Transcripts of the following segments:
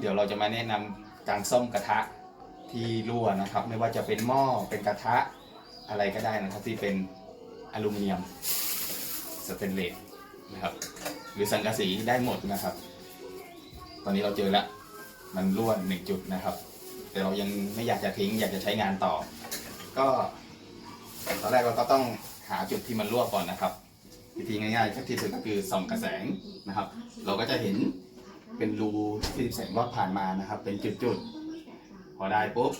เดี๋ยวเราจะมาแนะนำการซ่อมกระทะที่รั่วนะครับ ไม่ว่าจะเป็นหม้อเป็นกระทะอะไรก็ได้นะครับที่เป็นอลูมิเนียมสเตนเลสนะครับ หรือสังกะสีได้หมดนะครับ ตอนนี้เราเจอแล้วมันรั่วหนึ่งจุดนะครับ แต่เรายังไม่อยากจะทิ้งอยากจะใช้งานต่อ ก็ตอนแรกเราก็ต้องหาจุดที่มันรั่วก่อนนะครับวิธีง่ายๆที่สุดก็คือส่องกระแสงนะครับ เราก็จะเห็น เป็นรูที่แสงรอดผ่านมานะครับ เป็นจุดๆ พอได้ปุ๊บ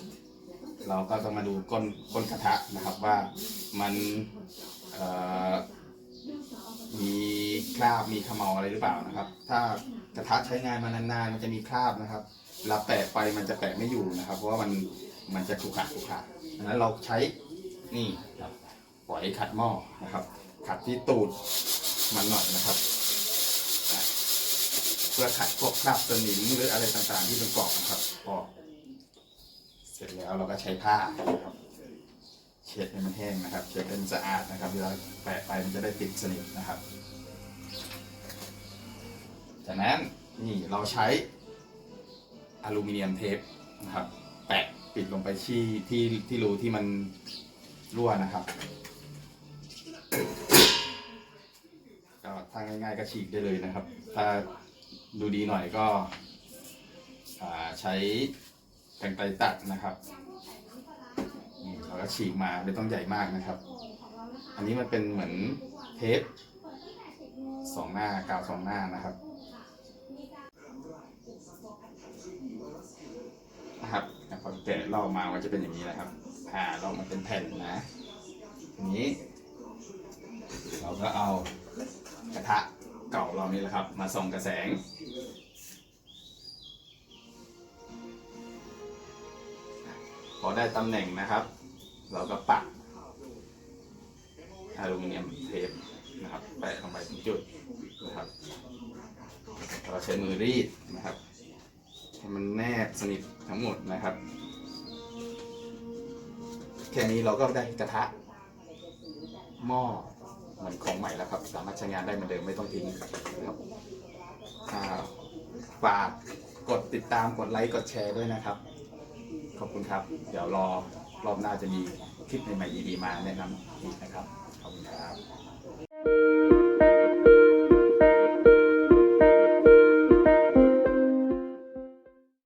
เราก็ต้องมาดูก้นก้นกระทะนะครับว่ามันมีคราบมีขมเมาอะไรหรือเปล่านะครับ ถ้ากระทะใช้งานมานานๆมันจะมีคราบนะครับเวลาแปะไปมันจะแปะไม่อยู่นะครับ เพราะว่ามันมันจะขรุขระขรุขระดังนั้นเราใช้นี่ครับปล่อยขัดหม้อนะครับ ขัดที่ตูดมันหน่อยนะครับ พื่อขัดพวกคราบสนิมหรืออะไรต่างๆที่เป็นกรอบนะครับออกเสร็จแล้วเราก็ใช้ผ้านะครับ เช็ดให้มันแห้งนะครับ เช็ดให้มันสะอาดนะครับเวลาแปะไปมันจะได้ติดสนิทนะครับ จากนั้นนี่เราใช้อลูมิเนียมเทปนะครับ แปะปิดลงไปที่ที่ที่รูที่มันรั่วนะครับก็ถ้าง่ายๆก็ฉีกได้เลยนะครับ ถ้า ดูดีหน่อยก็ใช้กรรไกรตัดนะครับนี่เราก็ฉีกมาไม่ต้องใหญ่มากนะครับ อันนี้มันเป็นเหมือนเทปสองหน้ากาวสองหน้านะครับนะครับพอแกะลอกมามันจะเป็นอย่างนี้นะครับผ่าลอกมาเป็นแผ่นนะทีนี้ เราก็เอา นี่แหละครับ มาส่องกระแสง พอได้ตำแหน่งนะครับ เราก็ปักอลูมิเนียมเทปนะครับแปะลงไปถึงจุดนะครับเราใช้มือรีดนะครับให้มันแนบสนิททั้งหมดนะครับ แค่นี้เราก็ได้กระทะหม้อ มือนของใหม่แล้วครับ สามารถใช้งานได้เหมือนเดิมไม่ต้องทิ้งนะครับฝากกดติดตามกดไลค์กดแชร์ด้วยนะครับ ขอบคุณครับ เดี๋ยวรอรอบหน้าจะมีคลิปใหม่ๆดีๆมาแนะนำอีกนะครับ ขอบคุณครับ